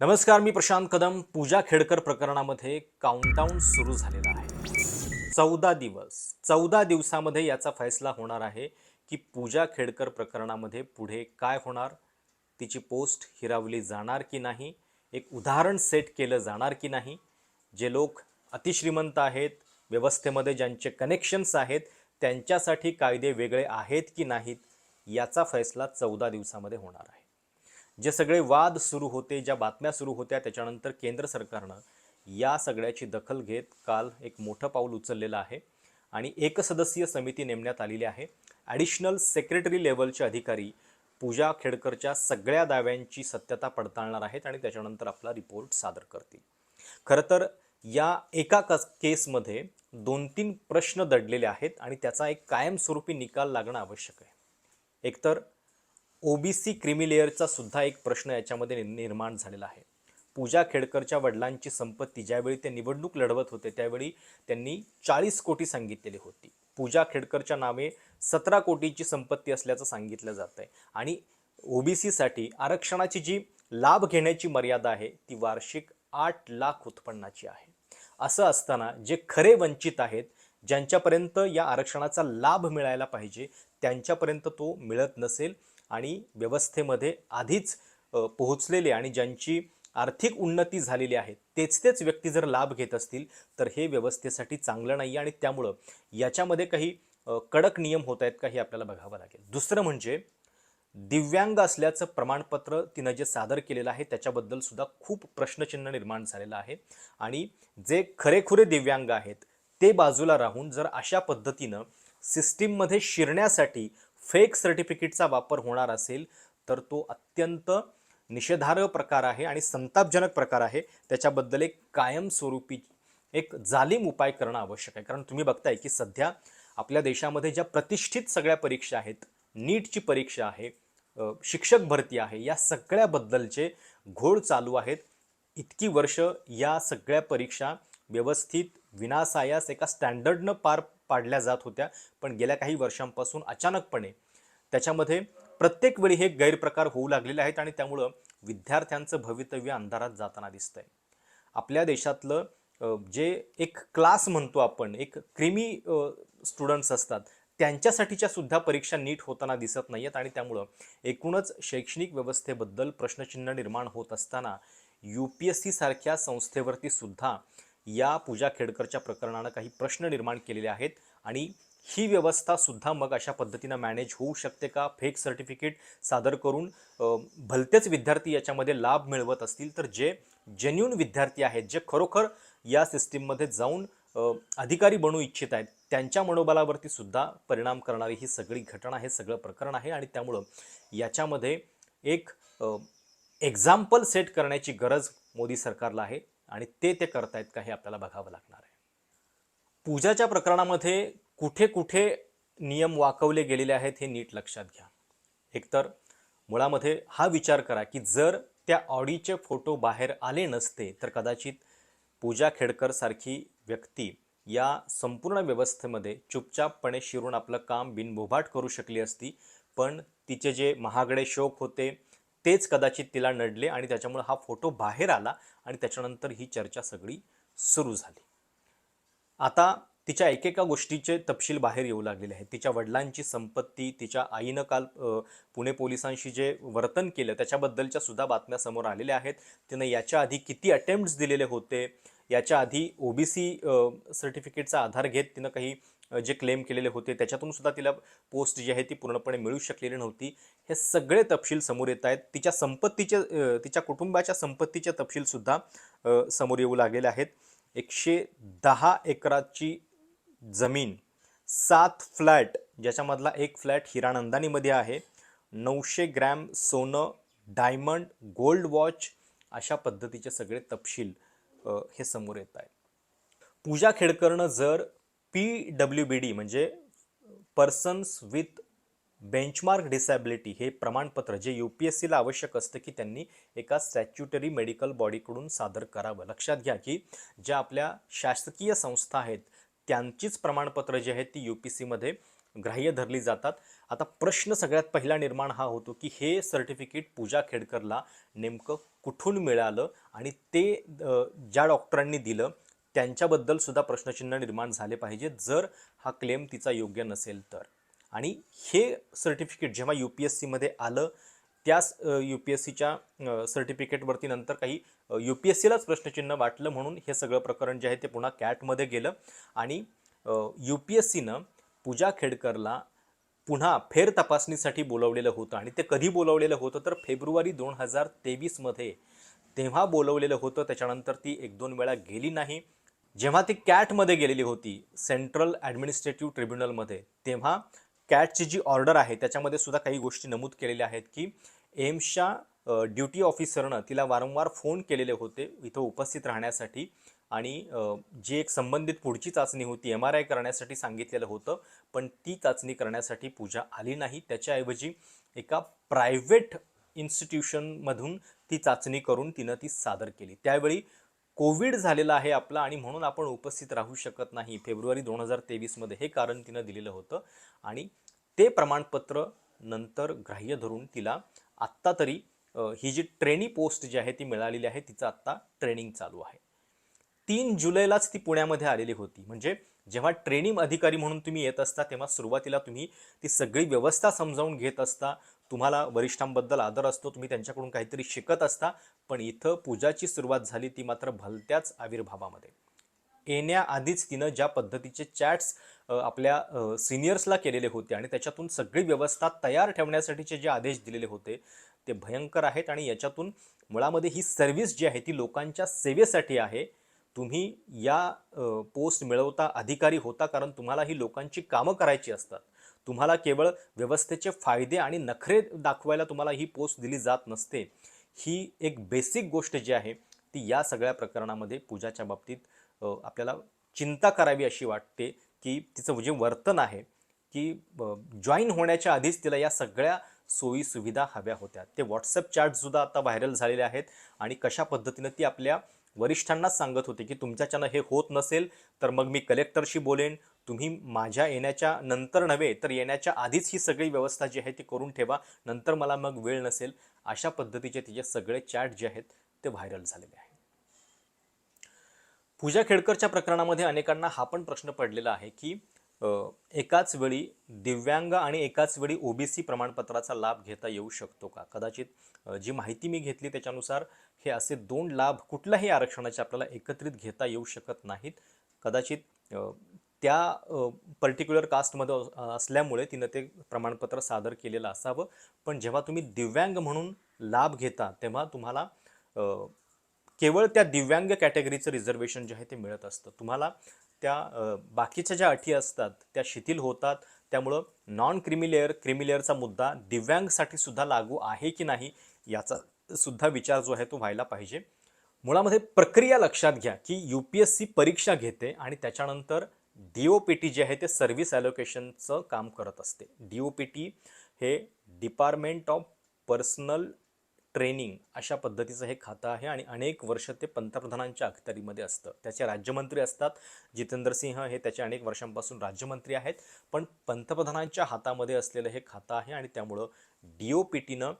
नमस्कार मी प्रशांत कदम. पूजा खेडकर प्रकरणामध्ये काउंटडाऊन सुरू झालेला आहे. चौदा दिवस चौदा दिवसामध्ये याचा फैसला होणार आहे की पूजा खेडकर प्रकरणामध्ये पुढे काय होणार तिची पोस्ट हिरावली जाणार की नाही एक उदाहरण सेट केलं जाणार की नाही जे लोक अतिश्रीमंत आहेत व्यवस्थेमध्ये ज्यांचे कनेक्शन्स आहेत त्यांच्यासाठी कायदे वेगळे आहेत की नाहीत याचा फैसला चौदा दिवसामध्ये होणार आहे. जे सगळे वाद सुरू होते ज्या बातम्या सुरू होत्या त्याच्यानंतर केंद्र सरकारनं या सगळ्याची दखल घेत काल एक मोठं पाऊल उचललेलं आहे आणि एकसदस्यीय समिती नेमण्यात आलेली आहे. ॲडिशनल सेक्रेटरी लेवलचे अधिकारी पूजा खेडकरच्या सगळ्या दाव्यांची सत्यता पडताळणार आहेत आणि त्याच्यानंतर आपला रिपोर्ट सादर करतील. खरं तर या एका कस केसमध्ये दोन तीन प्रश्न दडलेले आहेत आणि त्याचा एक कायमस्वरूपी निकाल लागणं आवश्यक आहे. एकतर ओबीसी क्रिमी लेअरचा सुद्धा एक प्रश्न याच्यामध्ये नि- निर्माण झालेला आहे. पूजा खेडकरच्या वडिलांची संपत्ती ज्यावेळी ते निवडणूक लढवत होते त्यावेळी त्यांनी चाळीस कोटी सांगितलेली होती. पूजा खेडकरच्या नावे सतरा कोटीची संपत्ती असल्याचं सांगितलं जात आहे आणि ओबीसीसाठी आरक्षणाची जी लाभ घेण्याची मर्यादा आहे ती वार्षिक आठ लाख उत्पन्नाची आहे. असं असताना जे खरे वंचित आहेत ज्यांच्यापर्यंत या आरक्षणाचा लाभ मिळायला पाहिजे त्यांच्यापर्यंत तो मिळत नसेल आणि व्यवस्थेमध्ये आधीच पोहोचलेले आणि ज्यांची आर्थिक उन्नती झालेली आहे तेच तेच व्यक्ती जर लाभ घेत असतील तर हे व्यवस्थेसाठी चांगलं नाही आणि त्यामुळं याच्यामध्ये काही कडक नियम होत आहेत का हे आपल्याला बघावं लागेल. दुसरं म्हणजे दिव्यांग असल्याचं प्रमाणपत्र तिनं जे सादर केलेलं आहे त्याच्याबद्दल सुद्धा खूप प्रश्नचिन्ह निर्माण झालेलं आहे आणि जे खरेखुरे दिव्यांग आहेत ते बाजूला राहून जर अशा पद्धतीनं सिस्टीममध्ये शिरण्यासाठी फेक सर्टिफिकेटचा वापर होणार असेल तर तो अत्यंत निषेधार्ह प्रकार आहे आणि संतापजनक प्रकार आहे. त्याच्याबद्दल एक कायमस्वरूपी एक जालीम उपाय करणं आवश्यक आहे. कारण तुम्ही बघताय की सध्या आपल्या देशामध्ये ज्या प्रतिष्ठित सगळ्या परीक्षा आहेत नीटची परीक्षा आहे शिक्षक भरती आहे या सगळ्याबद्दलचे घोळ चालू आहेत. इतकी वर्ष या सगळ्या परीक्षा व्यवस्थित विनासायास एका स्टँडर्डनं पार पाडल्या जात होत्या पण गेल्या काही वर्षांपासून अचानकपणे त्याच्यामध्ये प्रत्येक वेळी हे गैरप्रकार होऊ लागलेले आहेत आणि त्यामुळं विद्यार्थ्यांचं भवितव्य अंधारात जाताना दिसतंय. आपल्या देशातलं जे एक क्लास म्हणतो आपण एक क्रिमी स्टुडंट्स असतात त्यांच्यासाठीच्या सुद्धा परीक्षा नीट होताना दिसत नाही आहेत आणि त्यामुळं एकूणच शैक्षणिक व्यवस्थेबद्दल प्रश्नचिन्ह निर्माण होत असताना यू पी एस सी सारख्या संस्थेवरती सुद्धा या पूजा खेडकरच्या प्रकरणानं काही प्रश्न निर्माण केलेले आहेत आणि ही व्यवस्था सुद्धा मग अशा पद्धतीनं मॅनेज होऊ शकते का? फेक सर्टिफिकेट सादर करून भलतेच विद्यार्थी याच्यामध्ये लाभ मिळवत असतील तर जे जेन्युन विद्यार्थी आहेत जे खरोखर या सिस्टीममध्ये जाऊन अधिकारी बनू इच्छित आहेत त्यांच्या मनोबलावरती सुद्धा परिणाम करणारी ही सगळी घटना हे सगळं प्रकरण आहे आणि त्यामुळं याच्यामध्ये एक एक्झाम्पल सेट करण्याची गरज मोदी सरकारला आहे. आणि ते ते करतायत का हे आपल्याला बघावं लागणार आहे. पूजाच्या प्रकरणामध्ये कुठे कुठे नियम वाकवले गेलेले आहेत हे नीट लक्षात घ्या. एकतर मुळामध्ये हा विचार करा की जर त्या ऑडीचे फोटो बाहेर आले नसते तर कदाचित पूजा खेडकर सारखी व्यक्ती या संपूर्ण व्यवस्थेमध्ये चुपचापपणे शिरून आपलं काम बिनबोभाट करू शकली असती पण तिचे जे महागडे शोक होते तेच कदाचित तिला नडले आणि त्याच्यामुळे हा फोटो बाहेर आला आणि त्याच्यानंतर ही चर्चा सगळी सुरू झाली. आता तिच्या एकेका गोष्टीचे तपशील बाहेर येऊ लागलेले आहेत. तिच्या वडिलांची संपत्ती तिच्या आईनं काल पुणे पोलिसांशी जे वर्तन केलं त्याच्याबद्दलच्या सुद्धा बातम्या समोर आलेल्या आहेत. तिनं याच्या आधी किती अटेम्प्ट्स दिलेले होते? याच्या आधी ओबीसी सर्टिफिकेटचा आधार घेत तिनं काही जे क्लेम केलेले होते त्याच्यातून सुद्धा तिला पोस्ट जी आहे ती पूर्णपणे मिळू शकलेली नव्हती. हे सगळे तपशील समोर येत आहेत. तिच्या संपत्तीचे तिच्या कुटुंबाच्या संपत्तीचे तपशीलसुद्धा समोर येऊ लागलेले आहेत. एकशे दहा एकराची जमीन सात फ्लॅट ज्याच्यामधला एक फ्लॅट हिरानंदानीमध्ये आहे. नऊशे ग्रॅम सोनं डायमंड गोल्ड वॉच अशा पद्धतीचे सगळे तपशील हे समोर येत आहेत. पूजा खेडकरनं जर पी डब्ल्यू बी डी म्हणजे पर्सन्स विथ बेंचमार्क डिसॅबिलिटी हे प्रमाणपत्र जे यू पी एस सीला आवश्यक असतं की त्यांनी एका स्टॅच्युटरी मेडिकल बॉडीकडून सादर करावं. लक्षात घ्या की ज्या आपल्या शासकीय संस्था आहेत त्यांचीच प्रमाणपत्र जी आहेत ती यू पी सीमध्ये ग्राह्य धरली जातात. आता प्रश्न सगळ्यात पहिला निर्माण हा होतो की हे सर्टिफिकेट पूजा खेडकरला नेमकं कुठून मिळालं आणि ते ज्या डॉक्टरांनी दिलं त्यांच्याबद्दल सुद्धा प्रश्नचिन्ह निर्माण झाले पाहिजे जर हा क्लेम तिचा योग्य नसेल तर. आणि हे सर्टिफिकेट जेव्हा यू पी एस सीमध्ये आलं त्याच यू पी एस सीच्या सर्टिफिकेटवरती नंतर काही यू पी एस सीलाच प्रश्नचिन्ह वाटलं म्हणून हे सगळं प्रकरण जे आहे ते पुन्हा कॅटमध्ये गेलं. आणि यू पी एस सीनं पूजा खेडकरला पुन्हा फेर तपासणीसाठी बोलवलेलं होतं. आणि ते कधी बोलवलेलं होतं तर फेब्रुवारी दोन हजार तेवीसमध्ये तेव्हा बोलवलेलं होतं. त्याच्यानंतर ती एक दोन वेळा गेली नाही. जेव्हा ती कॅटमध्ये गेलेली होती सेंट्रल ॲडमिनिस्ट्रेटिव्ह ट्रिब्युनलमध्ये तेव्हा कॅटची जी ऑर्डर आहे त्याच्यामध्ये सुद्धा काही गोष्टी नमूद केलेल्या आहेत की एम्सच्या ड्युटी ऑफिसरनं तिला वारंवार फोन केलेले होते इथं उपस्थित राहण्यासाठी आणि जी एक संबंधित पुढची चाचणी होती एम आर आय करण्यासाठी सांगितलेलं होतं पण ती चाचणी करण्यासाठी पूजा आली नाही. त्याच्याऐवजी एका प्रायव्हेट इन्स्टिट्यूशनमधून ती चाचणी करून तिनं ती सादर केली. त्यावेळी कोविड झालेला आहे आपला आणि म्हणून आपण उपस्थित राहू शकत नाही. फेब्रुवारी दोन हजार तेवीसमध्ये हे कारण तिनं दिलेलं होतं आणि ते प्रमाणपत्र नंतर ग्राह्य धरून तिला आत्ता तरी ही जी ट्रेनी पोस्ट जी आहे ती मिळालेली आहे तिचं आत्ता ट्रेनिंग चालू आहे. तीन जुलैलाच ती पुण्यामध्ये आलेली होती. म्हणजे जेव्हा ट्रेनिंग अधिकारी म्हणून तुम्ही येत असता तेव्हा सुरुवातीला तुम्ही ती सगळी व्यवस्था समजावून घेत असता. तुम्हाला वरिष्ठांबद्दल आदर असतो तुम्ही त्यांच्याकडून काहीतरी शिकत असता. पण इथं पूजाची सुरुवात झाली ती मात्र भलत्याच आविर्भावामध्ये. येण्याआधीच तिनं ज्या पद्धतीचे चॅट्स आपल्या सिनियर्सला केलेले होते आणि त्याच्यातून सगळी व्यवस्था तयार ठेवण्यासाठीचे जे आदेश दिलेले होते ते भयंकर आहेत. आणि याच्यातून मुळामध्ये ही सर्व्हिस जी आहे ती लोकांच्या सेवेसाठी आहे. तुम्ही या पोस्ट मिळवता अधिकारी होता कारण तुम्हाला ही लोकांची कामं करायची असतात. तुम्हाला केवळ व्यवस्थेचे फायदे आणि नखरे दाखवायला तुम्हाला ही पोस्ट दिली जात नसते. ही एक बेसिक गोष्ट जी आहे ती या सगळ्या प्रकरणामध्ये पूजाच्या बाबतीत आपल्याला चिंता करावी अशी वाटते की तिचं जे वर्तन आहे की जॉईन होण्याच्या आधीच तिला या सगळ्या सोयी सुविधा हव्या होत्या. ते व्हॉट्सअप चॅटसुद्धा आता व्हायरल झालेले आहेत आणि कशा पद्धतीनं ती आपल्या वरिष्ठांनाच सांगत होते की तुमच्याच्यानं हे होत नसेल तर मग मी कलेक्टरशी बोलेन. तुम्ही माझ्या येण्याच्या नंतर नव्हे तर येण्याच्या आधीच ही सगळी व्यवस्था जी आहे ती करून ठेवा. नंतर मला मग वेळ नसेल. अशा पद्धतीचे तिचे सगळे चॅट जे आहेत ते व्हायरल झालेले आहेत. पूजा खेडकरच्या प्रकरणामध्ये अनेकांना हा पण प्रश्न पडलेला आहे की एकाच वेळी दिव्यांग आणि एकाच वेळी ओबीसी प्रमाणपत्राचा लाभ घेता येऊ शकतो का? कदाचित जी माहिती मी घेतली त्याच्यानुसार हे असे दोन लाभ कुठल्याही आरक्षणाचे आपल्याला एकत्रित घेता येऊ शकत नाहीत. कदाचित त्या पर्टिक्युलर कास्टमध्ये असल्यामुळे तिनं ते प्रमाणपत्र सादर केलेलं असावं. पण जेव्हा तुम्ही दिव्यांग म्हणून लाभ घेता तेव्हा तुम्हाला केवळ त्या दिव्यांग कॅटेगरीचं रिझर्वेशन जे आहे ते मिळत असतं. तुम्हाला त्या बाकीच्या ज्या अटी असतात त्या शिथिल होतात. त्यामुळं नॉन क्रिमिलेअर क्रिमिलेअरचा मुद्दा दिव्यांगसाठी सुद्धा लागू आहे की नाही याचा सुद्धा विचार जो आहे तो व्हायला पाहिजे. मुळामध्ये प्रक्रिया लक्षात घ्या की यू पी एस सी परीक्षा घेते आणि त्याच्यानंतर डी ओ पी टी जे आहे ते सर्व्हिस ॲलोकेशनचं काम करत असते. डी ओ पी टी हे डिपार्टमेंट ऑफ पर्सनल ट्रेनिंग अशा पद्धतीचं हे खातं आहे आणि अनेक वर्ष ते पंतप्रधानांच्या अखत्यारीमध्ये असतं. त्याचे राज्यमंत्री असतात. जितेंद्र सिंह हे त्याचे अनेक वर्षांपासून राज्यमंत्री आहेत. पण पंतप्रधानांच्या हातामध्ये असलेलं हे खातं आहे आणि त्यामुळं डी ओ पी टीनं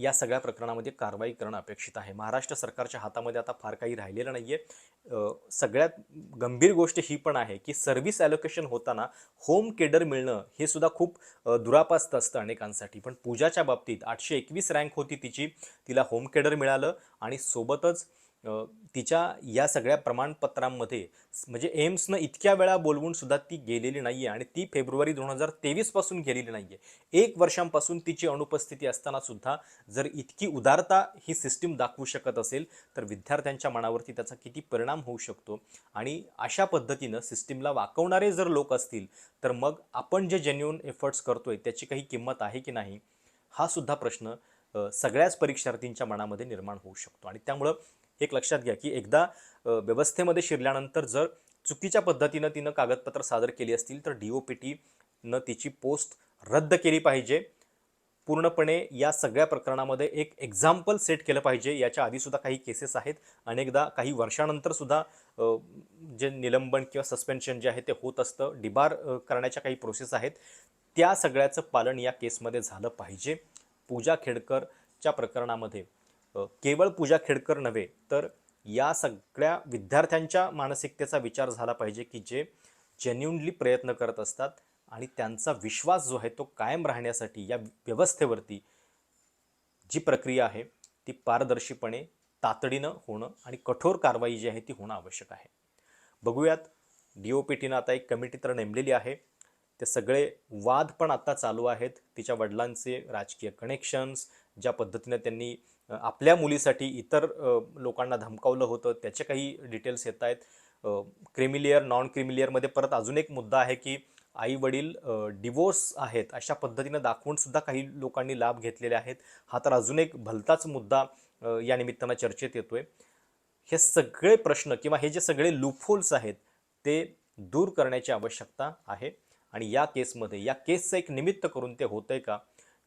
या सगळ्या प्रकरणामध्ये कारवाई करणं अपेक्षित आहे. महाराष्ट्र सरकारच्या हातामध्ये आता फार काही राहिलेलं नाही आहे सगळ्यात गंभीर गोष्ट ही पण आहे की सर्व्हिस ॲलोकेशन होताना होम केडर मिळणं हे सुद्धा खूप दुरापास्त असतं अनेकांसाठी. पण पूजाच्या बाबतीत आठशे एकवीस रँक होती तिची. तिला होम केडर मिळालं आणि सोबतच तिच्या या सगळ्या प्रमाणपत्रांमध्ये म्हणजे एम्सनं इतक्या वेळा बोलवून सुद्धा ती गेलेली नाही आहे आणि ती फेब्रुवारी दोन हजार तेवीसपासून गेलेली नाही आहे एक वर्षांपासून तिची अनुपस्थिती असताना सुद्धा जर इतकी उदारता ही सिस्टीम दाखवू शकत असेल तर विद्यार्थ्यांच्या मनावरती त्याचा किती परिणाम होऊ शकतो? आणि अशा पद्धतीनं सिस्टीमला वाकवणारे जर लोक असतील तर मग आपण जे जेन्युन एफर्ट्स करतोय त्याची काही किंमत आहे की नाही? हा सुद्धा प्रश्न सगळ्याच परीक्षार्थींच्या मनामध्ये निर्माण होऊ शकतो. आणि त्यामुळं एक लक्षात घ्या की एकदा व्यवस्थेमध्ये शिरल्यानंतर जर चुकीच्या पद्धतीनं तिनं कागदपत्र सादर केली असतील तर डी ओ पी टीनं तिची पोस्ट रद्द केली पाहिजे. पूर्णपणे या सगळ्या प्रकरणामध्ये एक एक्झाम्पल सेट केलं पाहिजे. याच्या आधीसुद्धा काही केसेस आहेत. अनेकदा काही वर्षानंतरसुद्धा जे निलंबन किंवा सस्पेन्शन जे आहे ते होत असतं. डिबार करण्याच्या काही प्रोसेस आहेत. त्या सगळ्याचं पालन या केसमध्ये झालं पाहिजे. पूजा खेडकरच्या प्रकरणामध्ये केवळ पूजा खेडकर नव्हे तर या सगळ्या विद्यार्थ्यांच्या मानसिकतेचा विचार झाला पाहिजे की जे जेन्युनली प्रयत्न करत असतात आणि त्यांचा विश्वास जो आहे तो कायम राहण्यासाठी या व्यवस्थेवरती जी प्रक्रिया आहे ती पारदर्शीपणे तातडीनं होणं आणि कठोर कारवाई जी आहे ती होणं आवश्यक आहे. बघूयात डी ओ पी टीनं आता एक कमिटी तर नेमलेली आहे. ते सगळे वाद पण आता चालू आहेत. तिच्या वडिलांचे राजकीय कनेक्शन्स ज्या पद्धतीनं त्यांनी आपल्या मुलीसाठी इतर लोकांना धमकावलं होतं त्याचे काही डिटेल्स येत आहेत. क्रिमिलियर नॉन क्रिमिलियरमध्ये परत अजून एक मुद्दा आहे की आई वडील डिवोर्स आहेत अशा पद्धतीनं दाखवून सुद्धा काही लोकांनी लाभ घेतलेले आहेत. हा तर अजून एक भलताच मुद्दा या निमित्तानं चर्चेत येतोय. हे सगळे प्रश्न किंवा हे जे सगळे लुपहोल्स आहेत ते दूर करण्याची आवश्यकता आहे. आणि या केसमध्ये या केसचं एक निमित्त करून ते होतंय का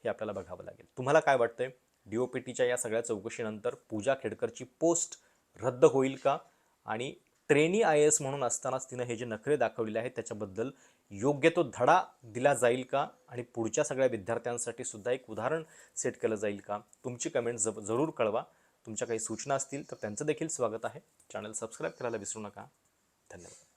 हे आपल्याला बघावं लागेल. तुम्हाला काय वाटतंय? डी ओ पी टीच्या या सगळ्या चौकशीनंतर पूजा खेडकरची पोस्ट रद्द होईल का? आणि ट्रेनी आय एस म्हणून असतानाच तिनं हे जे नखरे दाखवलेले आहेत त्याच्याबद्दल योग्य तो धडा दिला जाईल का? आणि पुढच्या सगळ्या विद्यार्थ्यांसाठी सुद्धा एक उदाहरण सेट केलं जाईल का? तुमची कमेंट ज जरूर कळवा. तुमच्या काही सूचना असतील तर त्यांचं देखील स्वागत आहे. चॅनल सबस्क्राईब करायला विसरू नका. धन्यवाद.